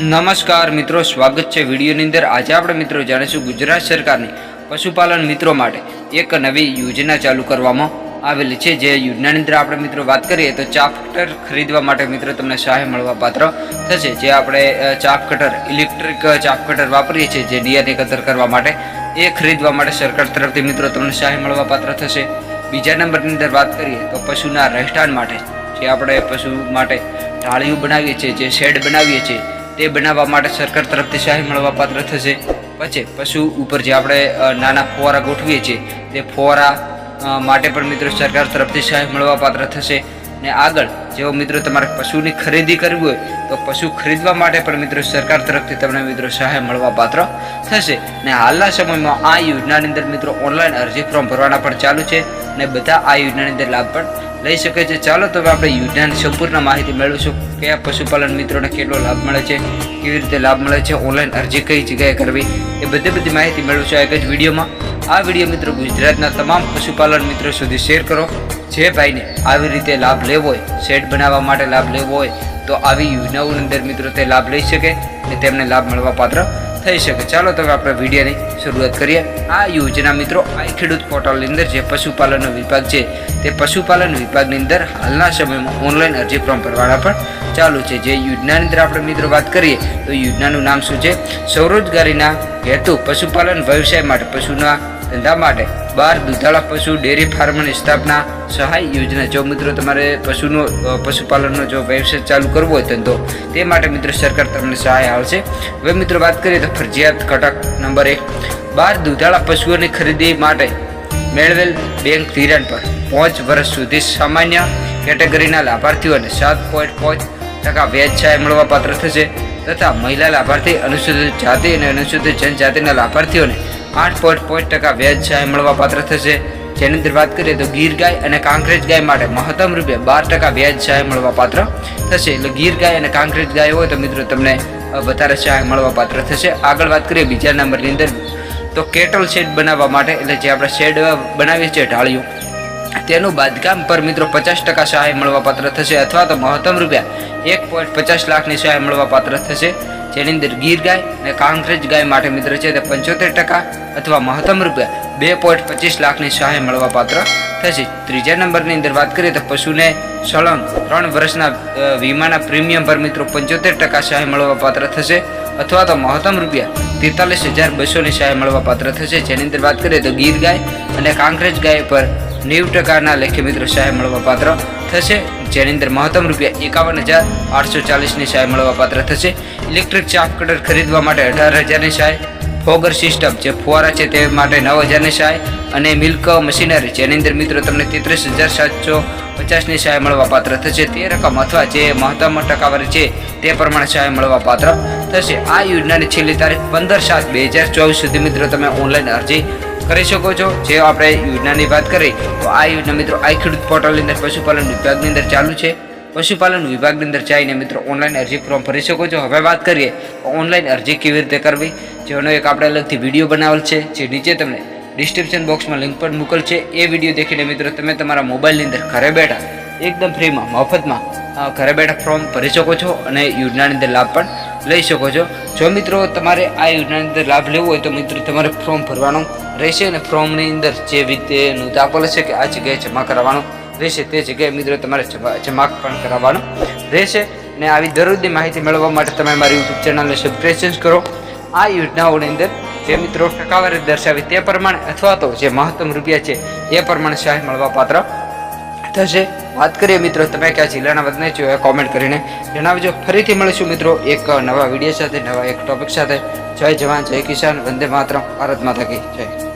નમસ્કાર મિત્રો, સ્વાગત છે વિડીયોની અંદર. આજે આપણે મિત્રો જાણીશું ગુજરાત સરકારની પશુપાલન મિત્રો માટે એક નવી યોજના ચાલુ કરવામાં આવેલી છે. જે યોજનાની અંદર આપણે મિત્રો વાત કરીએ તો ચાપ કટર ખરીદવા માટે મિત્રો તમને સહાય મળવા પાત્ર થશે. જે આપણે ચાપ કટર, ઇલેક્ટ્રિક ચાપ કટર વાપરીએ છીએ, જે ડીઆરને કતર કરવા માટે એ ખરીદવા માટે સરકાર તરફથી મિત્રો તમને સહાય મળવા પાત્ર થશે. બીજા નંબરની અંદર વાત કરીએ તો પશુના રહેઠાણ માટે જે આપણે પશુ માટે ઢાળિયું બનાવીએ છીએ, જે શેડ બનાવીએ છીએ તે બનાવવા માટે સરકાર તરફથી સહાય મળવા પાત્ર થશે. પછી પશુ ઉપર જે આપણે નાના ફુવારા ગોઠવીએ છીએ, તે ફુવારા માટે પણ મિત્રો સરકાર તરફથી સહાય મળવા પાત્ર થશે. ને આગળ જેવો મિત્રો તમારે પશુની ખરીદી કરવી હોય, તો પશુ ખરીદવા માટે પણ મિત્રો સરકાર તરફથી તમને મિત્રો સહાય મળવા પાત્ર થશે. ને હાલના સમયમાં આ યોજનાની અંદર મિત્રો ઓનલાઈન અરજી ફોર્મ ભરવાના પણ ચાલુ છે ને બધા આ યોજનાની અંદર લાભ પણ લઈ શકે છે. ચાલો તો આપણે યોજનાની સંપૂર્ણ માહિતી મેળવીશું કયા પશુપાલન મિત્રોને કેટલો લાભ મળે છે, કેવી રીતે લાભ મળે છે, ઓનલાઈન અરજી કઈ જગ્યાએ કરવી એ બધી બધી માહિતી મેળવશો એક જ વિડીયોમાં. આ વીડિયો મિત્રો ગુજરાતના તમામ પશુપાલન મિત્રો સુધી શેર કરો. જે ભાઈને આવી રીતે લાભ લેવો હોય, શેડ બનાવવા માટે લાભ લેવો હોય, તો આવી યોજનાઓની અંદર મિત્રો તે લાભ લઈ શકે અને તેમને લાભ મળવા પાત્ર થઈ શકે. ચાલો તો હવે આપણે વિડીયોની શરૂઆત કરીએ. આ યોજના મિત્રો આઈ ખેડૂત પોર્ટલની અંદર જે પશુપાલનનો વિભાગ છે, તે પશુપાલન વિભાગની અંદર હાલના સમયમાં ઓનલાઈન અરજી ફોર્મ ભરવાના પણ ચાલુ છે. જે યોજનાની અંદર આપણે મિત્રો વાત કરીએ, તો યોજનાનું નામ શું છે? સ્વરોજગારીના હેતુ, પશુપાલન વ્યવસાય માટે, પશુના ધંધા માટે. બાર દુધાળા પશુ ડેરી ફાર્મની સ્થાપના સહાય યોજના. જો મિત્રો તમારે પશુનો પશુપાલનનો જો વ્યવસાય ચાલુ કરવો હોય ધંધો તે માટે મિત્રો સરકાર તમને સહાય આવશે. હવે મિત્રો વાત કરીએ તો ફરજિયાત ઘટક નંબર એક. બાર દુધાળા પશુઓની ખરીદી માટે મેળવેલ બેંક ધિરાણ પર પાંચ વર્ષ સુધી સામાન્ય કેટેગરીના લાભાર્થીઓને સાત પોઈન્ટ પાંચ ટકા વ્યાજ સહાય મળવા પાત્ર થશે. તથા મહિલા લાભાર્થી અનુસૂચિત જાતિ અને અનુસૂચિત જનજાતિના લાભાર્થીઓને આઠ પોઈન્ટ પાંચ ટકા વ્યાજ સહાય મળવા પાત્ર થશે. જેની અંદર વાત કરીએ તો ગીર ગાય અને કાંકરેજ ગાય માટે મહત્તમ રૂપિયા બાર ટકા વ્યાજ સહાય મળવા પાત્ર થશે. એટલે ગીર ગાય અને કાંકરેજ ગાય હોય તો મિત્રો તમને વધારે સહાય મળવા પાત્ર થશે. આગળ વાત કરીએ બીજા નંબરની અંદર. તો કેટલ શેડ બનાવવા માટે, એટલે જે આપણે શેડ બનાવીએ છીએ ઢાળિયું, તેનું બાંધકામ પર મિત્રો પચાસ ટકા સહાય મળવા પાત્ર થશે. અથવા તો મહત્તમ રૂપિયા એક પોઈન્ટ પચાસ લાખની સહાય મળવા પાત્ર થશે. જેની અંદર ગીર ગાય અને કાંકરેજ ગાય માટે મિત્ર છે તે પંચોતેર ટકા અથવા મહત્તમ રૂપિયા બે પોઈન્ટ પચીસ લાખની સહાય મળવા પાત્ર થશે. ત્રીજા નંબરની અંદર વાત કરીએ તો પશુને સળંગ ત્રણ વર્ષના વીમાના પ્રીમિયમ પર મિત્રો પંચોતેર ટકા સહાય મળવા પાત્ર થશે અથવા તો મહત્તમ રૂપિયા તેતાલીસ હજાર બસોની સહાય મળવા પાત્ર થશે. જેની અંદર વાત કરીએ તો ગીર ગાય અને કાંકરેજ ગાય પર નેવું ટકાના લેખે મિત્રો સહાય મળવા પાત્ર થશે. જેની અંદર મહત્તમ રૂપિયા એકાવન હજાર આઠસો ચાલીસની સહાય મળવા પાત્ર થશે. ઇલેક્ટ્રિક ચાપ કટર ખરીદવા માટે અઢાર હજારની સહાય ફોગર સિસ્ટમ જે ફુવારા છે તે માટે નવ હજારની સહાય અને મિલ્ક મશીનરી જેની અંદર મિત્રો તમને તેત્રીસ હજાર સાતસો પચાસની સહાય મળવા પાત્ર થશે. તે રકમ અથવા જે મહત્તમ ટકાવારી છે તે પ્રમાણે સહાય મળવા પાત્ર થશે. આ યોજનાની છેલ્લી તારીખ પંદર સાત બે હજાર ચોવીસ સુધી મિત્રો તમે ઓનલાઈન અરજી કરી શકો છો. જે આપણે યોજનાની વાત કરી, તો આ યોજના મિત્રો આ ખેડૂત પોર્ટલની અંદર, પશુપાલન વિભાગની અંદર ચાલુ છે. પશુપાલન વિભાગની અંદર જઈને મિત્રો ઓનલાઈન અરજી ફોર્મ ભરી શકો છો. હવે વાત કરીએ ઓનલાઈન અરજી કેવી રીતે કરવી? જેનો એક આપણે અલગથી વીડિયો બનાવેલ છે, જે નીચે તમને ડિસ્ક્રિપ્શન બોક્સમાં લિંક પણ મોકલ છે. એ વીડિયો દેખીને મિત્રો તમે તમારા મોબાઈલની અંદર ઘરે બેઠા, એકદમ ફ્રીમાં મફતમાં ઘરે બેઠા ફોર્મ ભરી શકો છો અને યોજનાની અંદર લાભ પણ લઈ શકો છો. જો મિત્રો તમારે આ યોજનાની અંદર લાભ લેવો હોય તો મિત્રો તમારે ફોર્મ ભરવાનું રહેશે અને ફોર્મની અંદર જે રીતે દાખલ છે કે આ જગ્યાએ જમા કરાવવાનું રહેશે તે જગ્યાએ મિત્રો તમારે જમા પણ કરાવવાનું રહેશે. અને આવી દરરોજની માહિતી મેળવવા માટે તમે મારી યુટ્યુબ ચેનલને સબસ્ક્રાઈબ કરો. આ યોજનાઓની અંદર જે મિત્રો ટકાવારી દર્શાવી તે પ્રમાણે અથવા તો જે મહત્તમ રૂપિયા છે એ પ્રમાણે સહાય મળવા પાત્ર થશે. વાત કરીએ મિત્રો, તમે કયા જિલ્લાના વતને છો, એ કોમેન્ટ કરીને જણાવજો. ફરીથી મળીશું મિત્રો, એક નવા વીડિયો સાથે, નવા એક ટોપિક સાથે. જય જવાન, જય કિસાન, વંદે માતરમ, ભારત માતા કી જય.